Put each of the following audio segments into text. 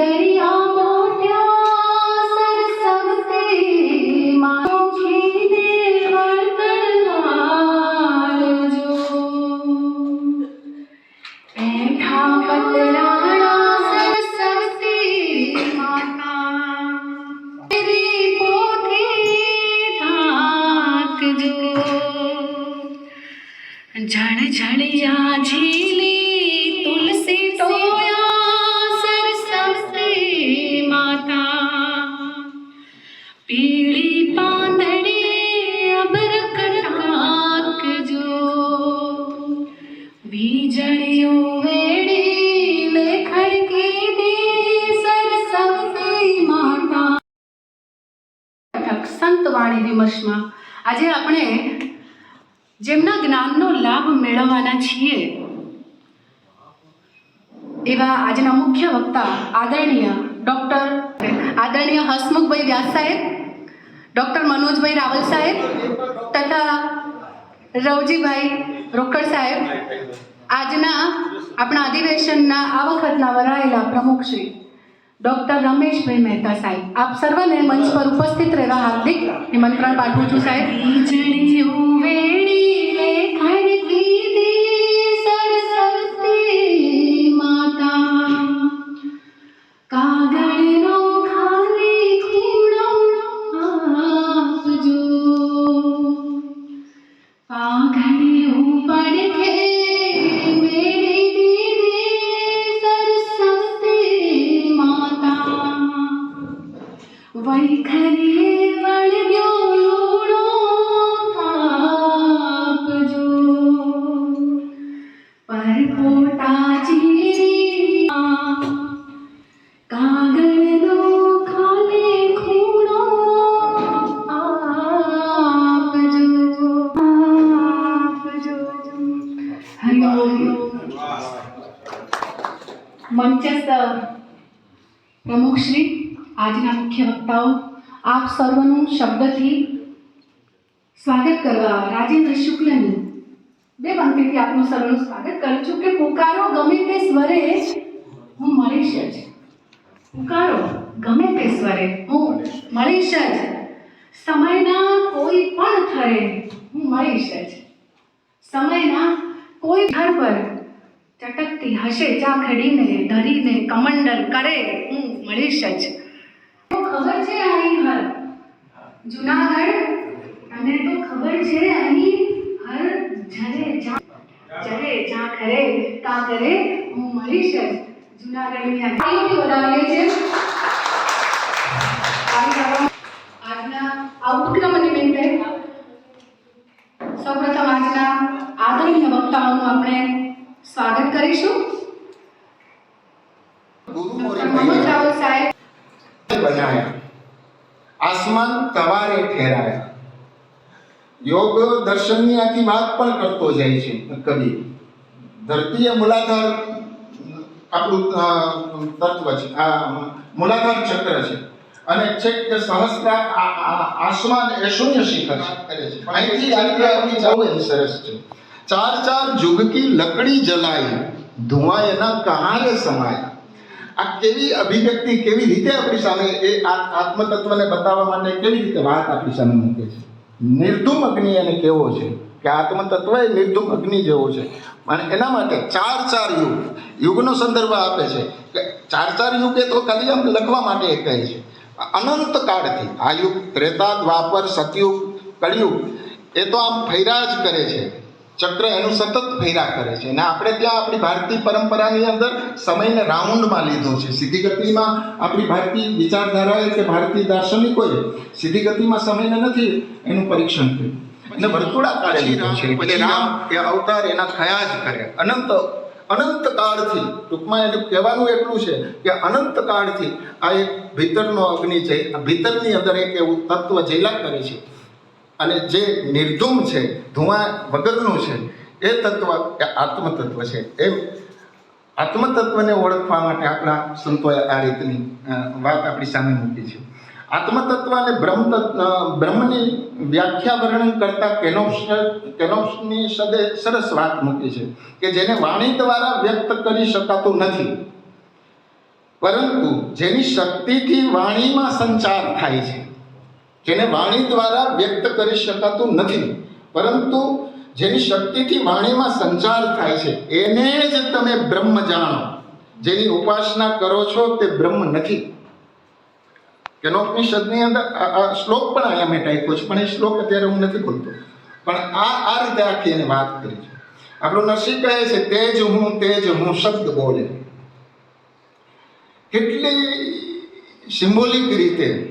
દરિયા વીજળીઓ વેડી લેખર કીધી સરસ્વતી માતા. સંતવાણી વિમર્શમાં આજે આપણે જેમના જ્ઞાનનો લાભ મેળવવાના છીએ, એવા આજના મુખ્ય વક્તા આદરણીય ડૉક્ટર આદરણીય હસમુખભાઈ વ્યાસ સાહેબ, ડૉક્ટર મનોજભાઈ રાવલ સાહેબ તથા રવજીભાઈ રોકડ સાહેબ. આજના આપણા અધિવેશનના આ વખતના વરાયેલા પ્રમુખ શ્રી ડૉક્ટર રમેશભાઈ મહેતા સાહેબ. આપ સર્વને મંચ પર ઉપસ્થિત રહેવા હાર્દિક નિમંત્રણ પાઠવું છું સાહેબ. પ્રમુખશ્રી આજના મુખ્ય વક્તાઓ, આપ સર્વનું શબ્દથી સ્વાગત કરવા રાજેન્દ્ર શુક્લની. બે પંક્તિથી આપનું સર્વનું સ્વાગત કરું છું કે પુકારો ગમે તે સ્વરે હું મળીશ જ. પુકારો ગમે તે સ્વરે હું મળીશ જ. સમયના કોઈ પણ થરે હું મળીશ જ. સમયના કોઈ ઘર પર ચટકતી હશે ચાખડીને ધરીને, કમંડલ કરે, હું મળીશ જ. ખબર છે અહીં હર? જુનાગઢ? અને તો ખબર છે અહીં હર જરે જરે જા કરે કા કરે હું મળીશ જ. જુનાગઢની આ તાળીઓથી વધાવીએ કરવા- આજના આ ઉપક્રમ નિમિત્તે સૌપ્રથમ આજના આદરણીય વક્તાઓનું આપણે સ્વાગત કરીશું. ગુરુ મોરી મનોજ ભૈયા. રાવલ સાહેબ. બનાયા. આસમાન તવારે ઠેરાયા. યોગ દર્શનની આખી વાત પણ કરતો જાય છે કવિ. ધરતીએ મૂલાધાર આપણું તત્વ છે આ મૂલાધાર ચક્ર છે. અને છેક કે સહસ્ત્ર આસમાન એ શૂન્ય શિખર છે. અહીંથી આવી આપણી જવું એ સરસ છે. ચાર ચાર જુગ કી લકડી જલાઈ ધુઆ એના કહારે સમાય. આ કેવી અભિવ્યક્તિ, કેવી રીતે આપણી સામે એ આત્મતત્વને બતાવવા માટે કેવી રીતે વાત આપણી સામે મૂકે છે? નિર્ધુમ અગ્નિ એને કેવો છે? કે આત્મતત્વ એ નિર્ધુમ અગ્નિ જેવો છે. અને એના માટે ચાર ચાર યુગ, યુગનો સંદર્ભ આપે છે કે ચાર ચાર યુગ એ તો ખાલી આમ લખવા માટે એ કહે છે. અનંત કાળથી, આ યુગ ત્રેતા દ્વાપર સતયુગ, કળિયુગ, એ તો આમ ફૈરા જ કરે છે. ચક્ર એનું સતત ફેરા કરે છે. અને આપણે ત્યાં આપણી ભારતીય પરંપરાની અંદર સમયને રાઉન્ડમાં લીધો છે. સીધી ગતિમાં આપણી ભારતીય વિચારધારાએ કે ભારતીય દાર્શનિકોએ સીધી ગતિમાં સમયને નથી એનું પરીક્ષણ કર્યું. અને વર્તુળાકારે લીધો છે. એટલે રામ. એ અવતાર એના થયા જ કરે. અનંત અનંત કાળથી ટૂંકમાં એનું કહેવાનું એટલું છે કે અનંત કાળથી આ એક ભીતરનો અગ્નિ છે ભીતરની અંદર એક એવું તત્વ જેલા કરે છે. અને જે નિર્ધૂમ છે, ધુઆ વગરનું છે, એ તત્વ એ આત્મતત્વ છે. એમ આત્મતત્વને ઓળખવા માટે આપણા સંતોએ આ રીતની વાત આપણી સામે મૂકી છે. આત્મતત્વ અને બ્રહ્મ બ્રહ્મની વ્યાખ્યા વર્ણન કરતા કેનોપ્સ, કેનોપ્સની સદે સરસ વાત મૂકી છે કે જેને વાણી દ્વારા વ્યક્ત કરી શકાતું નથી. પરંતુ જેની શક્તિથી વાણીમાં સંચાર થાય છે. જેને વાણી દ્વારા વ્યક્ત કરી શકાતું નથી. પરંતુ જેની શક્તિથી વાણીમાં સંચાર થાય છે, એને જ તમે બ્રહ્મ જાણો. જેની ઉપાસના કરો છો તે બ્રહ્મ નથી. કેનોપનિષદની અંદર આ શ્લોક પણ અહીંયા મેં ટાઈપ્યો છે, પણ એ શ્લોક અત્યારે હું નથી બોલતો. પણ આ આ રીતે આખી એને વાત કરી છે. આપણું નરસિંહ કહે છે તે જ હું તે જ હું શબ્દ બોલે. કેટલી સિમ્બોલિક રીતે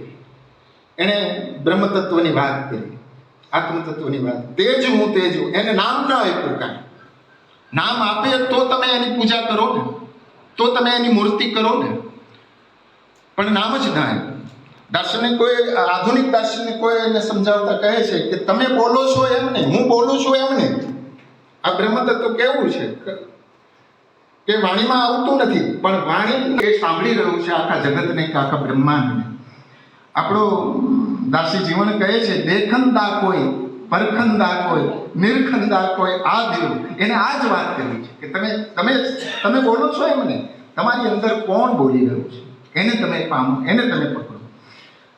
એણે બ્રહ્મ તત્વની વાત કરી આત્મ તત્વની વાત તેજ હું તેજ હું. એને નામ ન આપ્યું કાંઈ. નામ આપે તો તમે એની પૂજા કરો ને. તો તમે એની મૂર્તિ કરો ને. પણ નામ જ ના આપ્યું. દાર્શનિકોએ આધુનિક દાર્શનિકોએ એને સમજાવતા કહે છે કે તમે બોલો છો એમ નહીં. હું બોલું છું એમ ને આ બ્રહ્મ તત્વ કેવું છે? કે વાણીમાં આવતું નથી. પણ વાણી એ સાંભળી રહ્યું છે આખા જગતને કે આખા બ્રહ્માંડને. આપણો દાસી જીવન કહે છે, દેખંદા કોઈ, પરખંદા કોઈ, નિર્ખંદા કોઈ, આ દેવ. એને આ જ વાત કરવી છે કે તમે તમે તમે બોલો છો એમને તમારી અંદર કોણ બોલી રહ્યું છે? એને તમે પામો, એને તમે પકડો.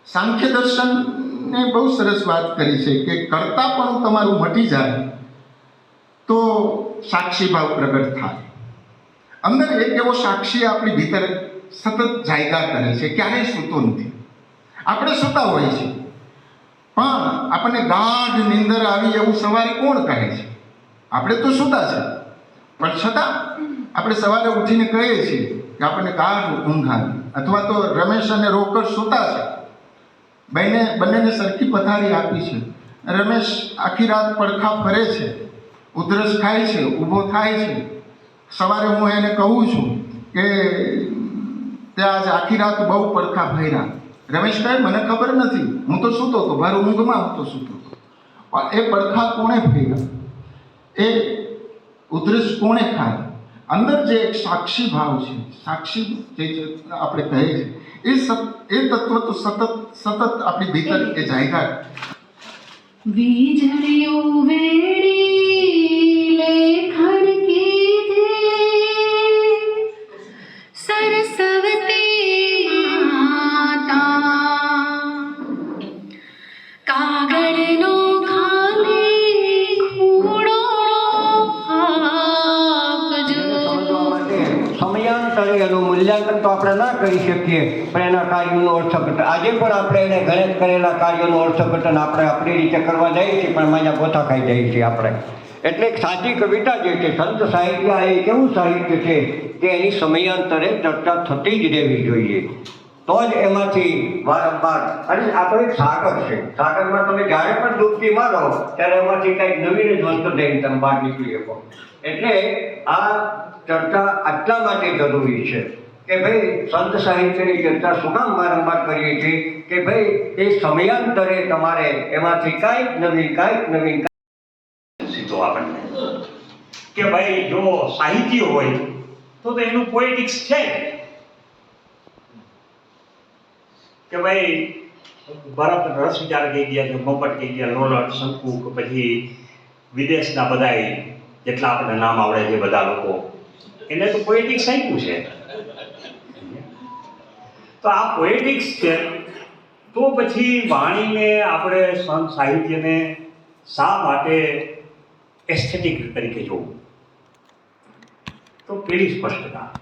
સાંખ્ય દર્શનને બહુ સરસ વાત કરી છે કે કરતા પણ તમારું મટી જાય તો સાક્ષી ભાવ પ્રગટ થાય. અંદર એક એવો સાક્ષી આપણી ભીતર સતત જાયગા કરે છે, ક્યારેય સૂતો નથી. આપણે સૂતા હોઈએ છીએ. પણ આપણને ગાઢ નિંદર આવી એવું સવારે કોણ કહે છે? આપણે તો સૂતા છે. પણ છતાં આપણે સવારે ઉઠીને કહીએ છીએ કે આપણને ગાઢ ઊંઘ આવી. અથવા તો રમેશ અને રોકડ સૂતા છે. બંને બંનેને સરખી પથારી આપી છે. રમેશ આખી રાત પડખા ફરે છે. ઉધરસ ખાય છે, ઊભો થાય છે. સવારે હું એને કહું છું કે તે આજ આખી રાત બહુ પડખા ભર્યા. રમેશ કહે મને ખબર નથી. હું તો સૂતો હતો. મારો ઊંઘમાં હું તો સૂતો હતો. એ પડખા કોણે ફેર્યા એ ઉધરસ કોણે ખાય અંદર જે એક સાક્ષી ભાવ છે, સાક્ષી જે આપણે કહે છે એ એ તત્વ તો સતત સતત આપણી ભીતર એ જાયગા વીજળીઓ વેડી આપણે ના કરી શકીએ, પણ એના કાર્યોનું અર્થઘટન. આજે પણ આપણે એને ગણિત કરેલા કાર્યોનું અર્થઘટન આપણે આપણી રીતે કરવા જઈએ છીએ, પણ માજા ગોથા ખાઈ જઈએ છીએ આપણે. એટલે એક સાચી કવિતા જે છે, સંત સાહિત્ય એ કેવું સાહિત્ય છે કે એની સમયાંતરે ચર્ચા થતી જ રહેવી જોઈએ. તો જ એમાંથી વારંવાર, અને આ તો સાગર છે. સાગરમાં તમે જ્યારે પણ ડૂબકી મારો, ત્યારે એમાંથી કંઈક નવીન જ વસ્તુ દઈને તમે બહાર નીકળી શકો. એટલે આ ચર્ચા આટલા માટે જરૂરી છે. કે ભાઈ સંત સાહિત્યની ચર્ચા શું કામ વારંવાર કરીએ છીએ? કે ભાઈ એ સમયાંતરે તમારે એમાંથી કાંઈક નવીન કાંઈક નવીન સીધો આપણને. કે ભાઈ જો સાહિત્ય હોય, તો તો એનું પોએટિક્સ છે કે ભાઈ ભરત રસ વિચાર કહી ગયા છે પોપટ કહી ગયા, લોલટ શંકુ કે પછી વિદેશના બધા જેટલા આપણે નામ આવડે છે બધા લોકો. એને તો પોએટિક્સ આપ્યું છે. તો આ પોએટિક્સ છે. તો પછી વાણીને આપણે સંત સાહિત્યને શા માટે એસ્થેટિક તરીકે જોવું? તો પેલી સ્પષ્ટતા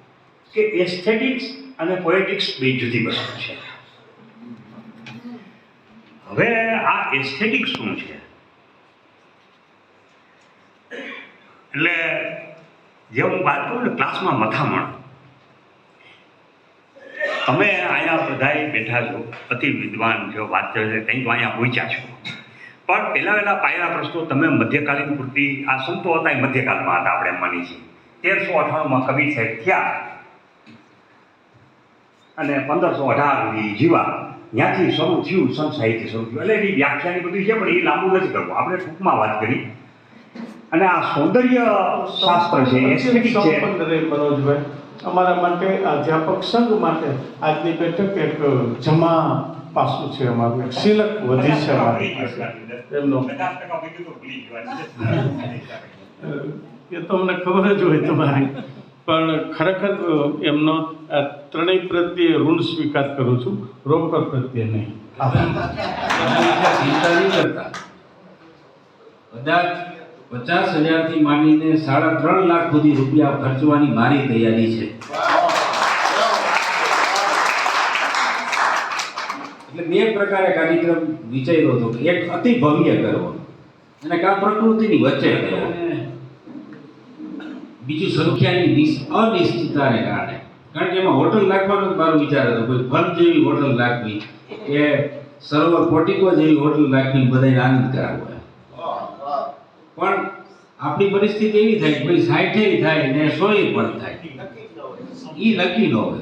કે એસ્થેટિક્સ અને પોએટિક્સ બે જુદી વસ્તુ છે. હવે આ એસ્થેટિક શું છે? એટલે જે હું વાત કરું ને ક્લાસમાં મથામણ તમે અહીંયા બધાએ બેઠા છો અતિ વિદ્વાન છો વાત છે કંઈક અહીંયા પહોંચ્યા છો. પણ પહેલા પહેલાં પાયેલા પ્રશ્નો તમે મધ્યકાલીન પૂરતી આ સંતો હતા એ મધ્યકાળમાં હતા આપણે માની છીએ. તેરસો અઠાણુંમાં કવિ સાહેબ થયા. અને પંદરસો અઢાર સુધી જીવા. ત્યાંથી શરૂ થયું સંત સાહિત્ય શરૂ થયું. એટલે એની વ્યાખ્યાની બધી છે પણ એ લાંબુ નથી કરવું. આપણે ટૂંકમાં વાત કરી. અને આ સૌંદર્ય શાસ્ત્ર છે એસ્થેટિક છે. મનોજભાઈ અમારા માટે અધ્યાપક સંઘ માટે આજની બેઠક એક જમા પાસું છે અમારું. એક સિલક વધી છે અમારી પાસે. એમનો. એ તો અમને ખબર જ હોય તમારી. પણ ખરેખર એમનો આ ત્રણેય પ્રત્યે ઋણ સ્વીકાર કરું છું. રોકડ પ્રત્યે નહીં. કદાચ પચાસ હજારથી માંડીને સાડા ત્રણ લાખ સુધી રૂપિયા ખર્ચવાની મારી તૈયારી છે. એટલે બે પ્રકારે કાર્યક્રમ વિચાર્યો હતો કે એક અતિ ભવ્ય કરવો. અને કા પ્રકૃતિની વચ્ચે કરવો બીજું સંખ્યાની નિશ- અનિશ્ચિતતાને કારણે. કારણ કે એમાં હોટલ નાખવાનો મારો વિચાર હતો. કોઈ ફન જેવી હોટલ નાખવી કે સરોવર પોટિકો જેવી હોટલ નાખવી બધાને આનંદ કરાવવો. પણ આપણી પરિસ્થિતિ એવી થાય કે ભાઈ સાઠે થાય ને સોએ પણ થાય. એ લકી ન હોય.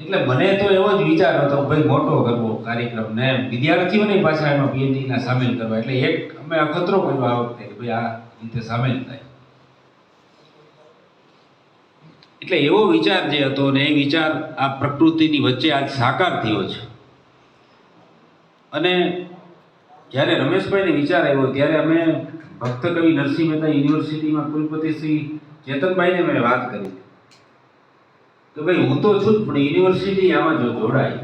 એટલે મને તો એવો જ વિચાર હતો ભાઈ મોટો કરવો કાર્યક્રમ. ને વિદ્યાર્થીઓને પાછા એમાં PhD ના સામેલ કરવા. એટલે એક અમે અખતરો કર્યો આ વખતે કે ભાઈ આ રીતે સામેલ થાય. એટલે એવો વિચાર જે હતો ને એ વિચાર આ પ્રકૃતિની વચ્ચે આજ સાકાર થયો છે. અને જ્યારે રમેશભાઈને વિચાર આવ્યો, ત્યારે અમે ભક્ત કવિ નરસિંહ મહેતા યુનિવર્સિટીમાં કુલપતિ શ્રી ચેતનભાઈને મેં વાત કરી. કે ભાઈ, હું તો છું જ, પણ યુનિવર્સિટી આમાં જો જોડાય,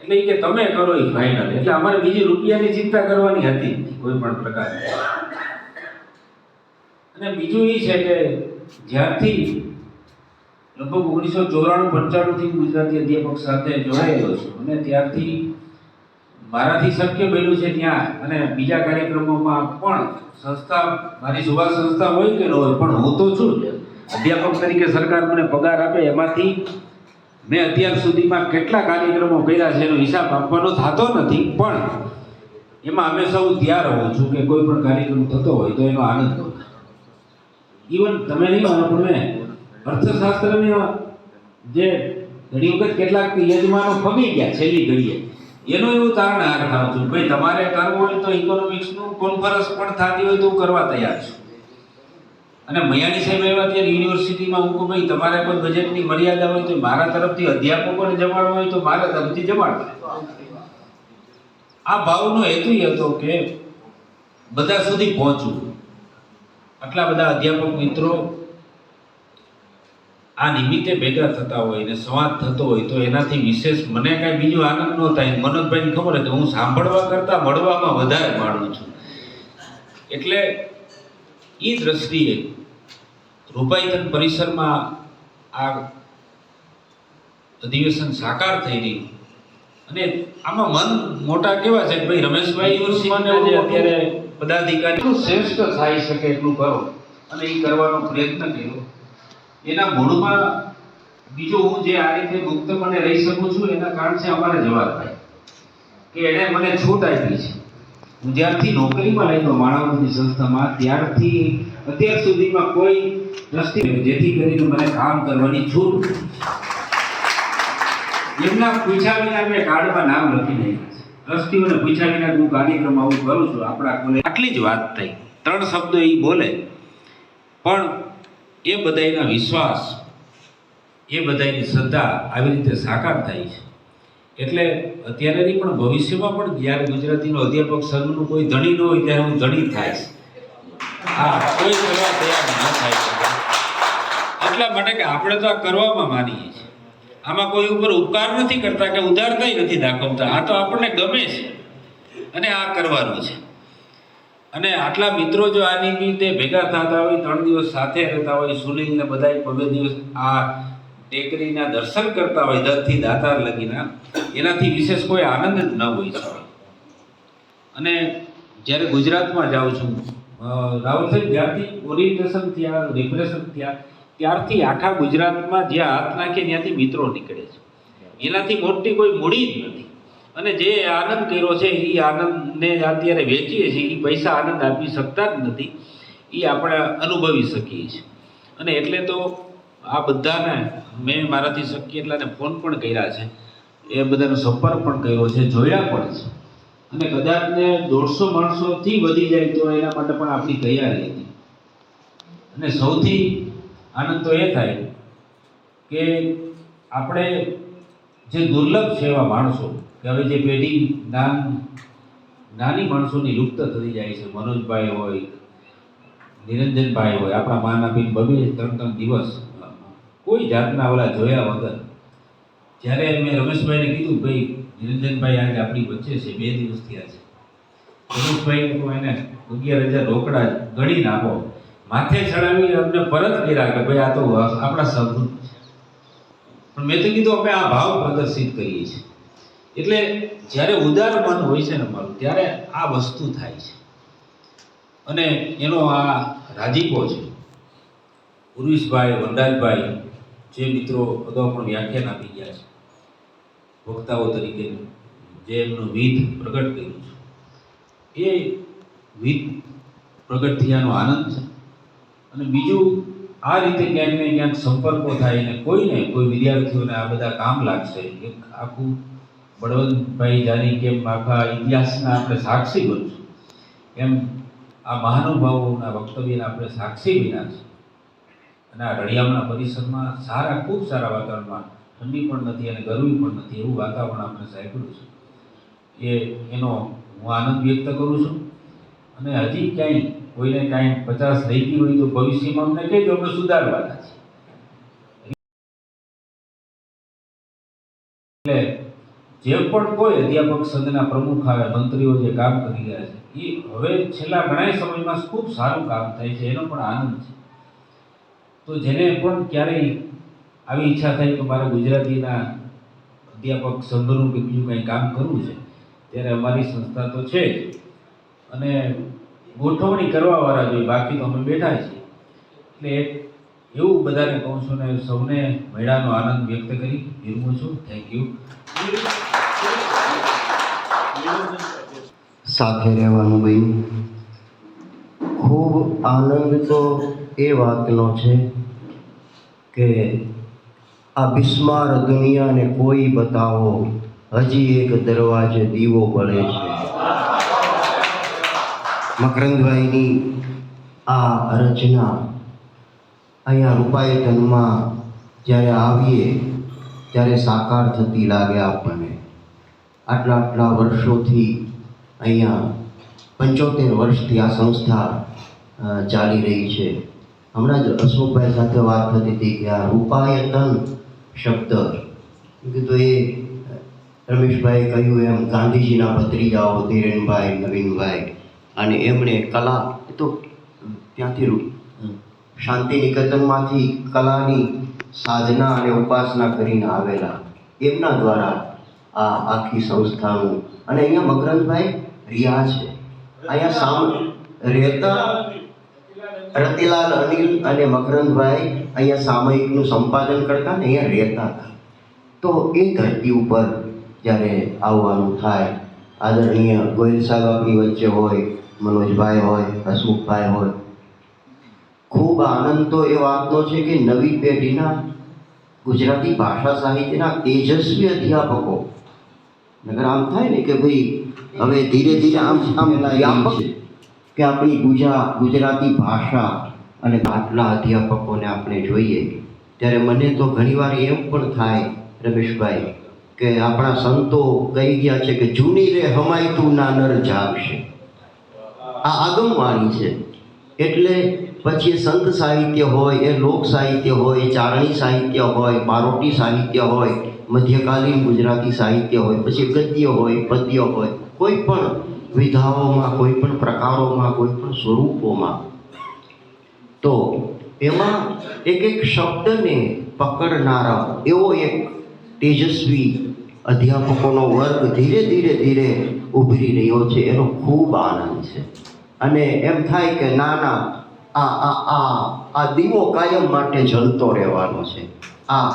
એટલે કે તમે કરો એ ફાઇનલ એટલે અમારે બીજી રૂપિયાની ચિંતા કરવાની હતી કોઈ પણ પ્રકારની અને બીજું એ છે કે જ્યારથી લગભગ ઓગણીસો ચોરાણું પંચાણુંથી ગુજરાતી અધ્યાપક સાથે જોડાયેલો છું, અને ત્યારથી મારાથી શક્ય બન્યું છે ત્યાં અને બીજા કાર્યક્રમોમાં પણ સંસ્થા, મારી સુભાષ સંસ્થા હોય કે ન હોય, પણ હું તો છું અધ્યાપક તરીકે સરકાર મને પગાર આપે એમાંથી મેં અત્યાર સુધીમાં કેટલા કાર્યક્રમો કર્યા છે એનો હિસાબ આપવાનો થતો નથી, પણ એમાં અમે સૌ તૈયાર હોઉં છું કે કોઈ પણ કાર્યક્રમ થતો હોય તો એનો આનંદ લો. ઇવન તમે નહીં માનો, પણ મેં અર્થશાસ્ત્રને જે ઘણી વખત કેટલાક યજમાનો ફગી ગયા છેલ્લી ઘડીએ. એનું એવું તારણ હાર ખાઉં છું ભાઈ, તમારે કરવું હોય તો ઇકોનોમિક્સનું કોન્ફરન્સ પણ થતી હોય તો હું કરવા તૈયાર છું. અને મયાણી સાહેબ એવા ત્યારે યુનિવર્સિટીમાં હું કહું, ભાઈ, તમારે કોઈ બજેટની મર્યાદા હોય તો મારા તરફથી અધ્યાપકોને જમાડવા હોય તો મારા તરફથી જમાડવા આ ભાવનો હેતુ હતો કે બધા સુધી પહોંચવું. આટલા બધા અધ્યાપક મિત્રો આ નિમિત્તે ભેગા થતા હોય ને સંવાદ થતો હોય તો એનાથી વિશેષ મને કાંઈ બીજો આનંદ ન થાય. મનોજભાઈને ખબર હતી હું સાંભળવા કરતાં મળવામાં વધારે માણું છું. એટલે એ દ્રષ્ટિએ રૂપાઈતન પરિસરમાં આ અધિવેશન સાકાર થઈ રહ્યું. અને આમાં મન મોટા કેવા છે કે ભાઈ રમેશભાઈ જે અત્યારે પદાધિકારી શ્રેષ્ઠ થઈ શકે એટલું કરો. અને એ કરવાનો પ્રયત્ન કર્યો. એના મૂળમાં બીજો હું જે આ રીતે મુક્તપણે રહી શકું છું, એના કારણ છે અમારા જવાહરભાઈ. કે એણે મને છૂટ આપી છે. હું જ્યારથી નોકરીમાં લાગ્યો માણાવતીની સંસ્થામાં, ત્યારથી અત્યાર સુધીમાં કોઈ દ્રષ્ટિ જેથી કરીને મને કામ કરવાની છૂટ એમના પૂછ્યા વિના મેં કાર્ડમાં નામ લખી નાખ્યા ટ્રસ્ટીઓને પૂછ્યા વિના હું કાર્યક્રમ આવું કરું છું. આપણા આટલી જ વાત થઈ. ત્રણ શબ્દો એ બોલે. પણ એ બધાયના વિશ્વાસ, એ બધાયની શ્રદ્ધા આવી રીતે સાકાર થાય છે. એટલે અત્યારે નહીં પણ ભવિષ્યમાં પણ જ્યારે ગુજરાતીનો અધ્યાપક સંઘનું કોઈ ધણી ન હોય ત્યારે હું ધણી થાય હા, કોઈ કરવા તૈયાર ન થાય એટલા માટે કે આપણે તો આ કરવામાં માનીએ છીએ. આમાં કોઈ ઉપર ઉપકાર નથી કરતા કે ઉદારતાય નથી દાખવતા. આ તો આપણને ગમે છે. અને આ કરવાનું છે. અને આટલા મિત્રો જો આની રીતે ભેગા થતા હોય, ત્રણ દિવસ સાથે રહેતા હોય સુલિંગને બધા પગે દિવસ આ ટેકરીના દર્શન કરતા હોય, દરથી દાતાર લગીના, એનાથી વિશેષ કોઈ આનંદ જ ન હોય છે. અને જ્યારે ગુજરાતમાં જાઉં છું રાહુલ સાહેબ, જ્યારથી ઓરિએન્ટેશન થયા રિફ્રેશન થયા, ત્યારથી આખા ગુજરાતમાં જ્યાં હાથ નાખે ત્યાંથી મિત્રો નીકળે છે. એનાથી મોટી કોઈ મૂડી જ નથી. અને જે આનંદ કર્યો છે, એ આનંદને અત્યારે વેચીએ છીએ, એ પૈસા આનંદ આપી શકતા જ નથી, એ આપણે અનુભવી શકીએ છીએ. અને એટલે તો આ બધાને મેં મારાથી શક્ય એટલાને ફોન પણ કર્યા છે, એ બધાનો સંપર્ક પણ કર્યો છે, જોયા પણ છે. અને કદાચ ને દોઢસો માણસોથી વધી જાય તો એના માટે પણ આપણી તૈયારી હતી. અને સૌથી આનંદ તો એ થાય કે આપણે જે દુર્લભ છે એવા માણસો હવે જે પેઢી નાન, નાની માણસોની લુપ્ત થઈ જાય છે, મનોજભાઈ હોય, નિરંજનભાઈ હોય, આપણા માના બિન બબે ત્રણ ત્રણ દિવસ, કોઈ જાતના ઓલા જોયા વગર, જ્યારે મેં રમેશભાઈને કીધું, ભાઈ, નિરંજનભાઈ આજે આપણી વચ્ચે છે, બે દિવસ થયા છે. રમેશભાઈ તો એને અગિયાર હજાર રોકડા ગણી નાખો, માથે ચડાવી અમને પરત કર્યા કે, ભાઈ, આ તો આપણા સભ્ય પણ મેં તો કીધું, અમે આ ભાવ પ્રદર્શિત કરીએ છીએ. એટલે જ્યારે ઉદાર મન હોય છે ને મારું, ત્યારે આ વસ્તુ થાય છે. અને એનો આ રાજીપો છે. ઉર્વિશભાઈ વનરાજભાઈ જે મિત્રો અગાઉ પણ વ્યાખ્યાન આપી ગયા છે. વક્તાઓ તરીકે જે એમનું વિધ પ્રગટ કર્યું છે. એ વિધ પ્રગટ થયાનો આનંદ છે. અને બીજું આ રીતે ક્યાંક ને ક્યાંક સંપર્કો થાય અને કોઈને કોઈ વિદ્યાર્થીઓને આ બધા કામ લાગશે, એક આખું બળવંતભાઈ જાની કેમ આખા ઇતિહાસના આપણે સાક્ષી બનશું એમ આ મહાનુભાવોના વક્તવ્યના આપણે સાક્ષી વિના છે. અને આ રળિયામણા પરિસરમાં સારા, ખૂબ સારા વાતાવરણમાં ઠંડી પણ નથી અને ગરમી પણ નથી એવું વાતાવરણ આપણે સાંભળ્યું છે. એ, એનો હું આનંદ વ્યક્ત કરું છું. અને હજી ક્યાંય કોઈને કાંઈ પચાસ રહી ગઈ હોય તો ભવિષ્યમાં અમને કહેજો, અમે સુધારવાના છે જે પણ કોઈ અધ્યાપક સંઘના પ્રમુખ આવે મંત્રીઓ જે કામ કરી રહ્યા છે એ હવે છેલ્લા ઘણા સમયમાં ખૂબ સારું કામ થાય છે, એનો પણ આનંદ છે. તો જેને પણ ક્યારેય આવી ઈચ્છા થાય કે મારે ગુજરાતીના અધ્યાપક સંઘનું કે બીજું કંઈ કામ કરવું છે, ત્યારે અમારી સંસ્થા તો છે જ. અને ગોઠવણી કરવાવાળા જોઈએ, બાકી તો અમે બેઠા છીએ. એટલે એવું બધાને કહું છું ને, સૌને મેળાનો આનંદ વ્યક્ત કરી વિરમું છું. થેન્ક યુ સાથે રહેવાનું બન્યું ખૂબ આનંદ તો એ વાતનો છે કે આ બિસ્માર દુનિયાને કોઈ બતાવો, હજી એક દરવાજે દીવો બળે છે. મકરંદભાઈની આ રચના અહીંયા રૂપાયતનમાં જ્યારે આવીએ ત્યારે સાકાર થતી લાગે આપણને. આટલા આટલા વર્ષોથી અહીંયા પંચોતેર વર્ષથી આ સંસ્થા ચાલી રહી છે. હમણાં જ અશોકભાઈ સાથે વાત થતી હતી કે આ રૂપાયતન શબ્દ કીધું એ રમેશભાઈ કહ્યું એમ, ગાંધીજીના ભત્રીજાઓ, ધીરેનભાઈ, નવીનભાઈ, અને એમણે કલા, એ તો ત્યાંથી શાંતિ નિકેતનમાંથી કલાની સાધના અને ઉપાસના કરીને આવેલા. એમના દ્વારા આ આખી સંસ્થાનું અને અહીંયા મકરંદભાઈ રિયા છે. અહીંયા સામ રહેતા રતિલાલ અનિલ અને મકરંદભાઈ અહીંયા સામયિકનું સંપાદન કરતા ને અહીંયા રહેતા હતા. તો એ ધરતી ઉપર જ્યારે આવવાનું થાય, આદરણીય ગોયલ સાહેબ આપણી વચ્ચે હોય, મનોજભાઈ હોય હસમુખભાઈ હોય ખૂબ આનંદ તો એ વાતનો છે કે નવી પેઢીના ગુજરાતી ભાષા સાહિત્યના તેજસ્વી અધ્યાપકો નગર આમ થાય ને કે ભાઈ હવે ધીરે ધીરે આમ આમ વ્યાપક કે આપણી ગુજરા ગુજરાતી ભાષા અને આટલા અધ્યાપકોને આપણે જોઈએ ત્યારે મને તો ઘણીવાર એમ પણ થાય રમેશભાઈ કે આપણા સંતો કહી ગયા છે કે જૂની રે હમાય તું ના નર જાગશે. આ આગમવાણી છે એટલે પછી એ સંત સાહિત્ય હોય, એ લોક સાહિત્ય હોય ચારણી સાહિત્ય હોય, બારોટી સાહિત્ય હોય, મધ્યકાલીન ગુજરાતી સાહિત્ય હોય, પછી ગદ્ય હોય, પદ્ય હોય, કોઈ પણ વિધાઓમાં, કોઈ પણ પ્રકારોમાં, કોઈ પણ સ્વરૂપોમાં. તો એમાં એક એક શબ્દને પકડનારા એવો એક તેજસ્વી અધ્યાપકોનો વર્ગ ધીરે ધીરે ધીરે ઉભરી રહ્યો છે, એનો ખૂબ આનંદ છે. અને એમ થાય કે ના ના આ આ આ આ દીવો કાયમ માટે જલતો રહેવાનો છે. આ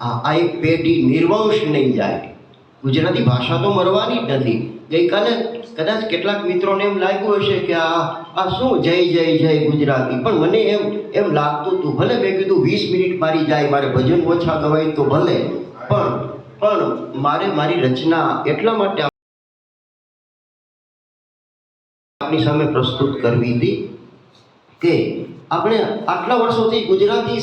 આ એક પેઢી નિર્વંશ નહીં જાય. ગુજરાતી ભાષા તો મરવાની જ નથી. ગઈકાલે કદાચ કેટલાક મિત્રોને એમ લાગ્યું હશે કે આ આ શું જય જય જય ગુજરાતી? પણ મને એમ એમ લાગતું હતું, ભલે મેં કીધું વીસ મિનિટ મારી જાય, મારે ભજન ઓછા ગવાય તો ભલે. પણ પણ મારે મારી રચના એટલા માટે આપની સામે પ્રસ્તુત કરવી હતી કે આપણે આટલા વર્ષોથી ગુજરાતી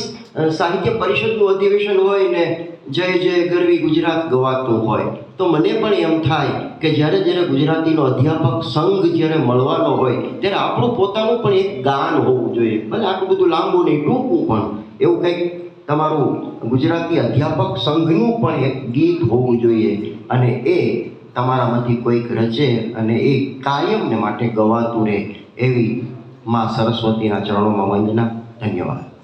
સાહિત્ય પરિષદનું અધિવેશન હોય ને જય જય ગરવી ગુજરાત ગવાતું હોય, તો મને પણ એમ થાય કે જ્યારે જ્યારે ગુજરાતીનો અધ્યાપક સંઘ જ્યારે મળવાનો હોય, ત્યારે આપણું પોતાનું પણ એક ગાન હોવું જોઈએ. ભલે આટલું બધું લાંબુ નહીં, ટૂંકું પણ. એવું કંઈક તમારું ગુજરાતી અધ્યાપક સંઘનું પણ એક ગીત હોવું જોઈએ અને એ તમારામાંથી કોઈક રચે અને એ કાયમને માટે ગવાતું રહે એવી માં સરસ્વતીના ચરણોમાં વંદના ધન્યવાદ.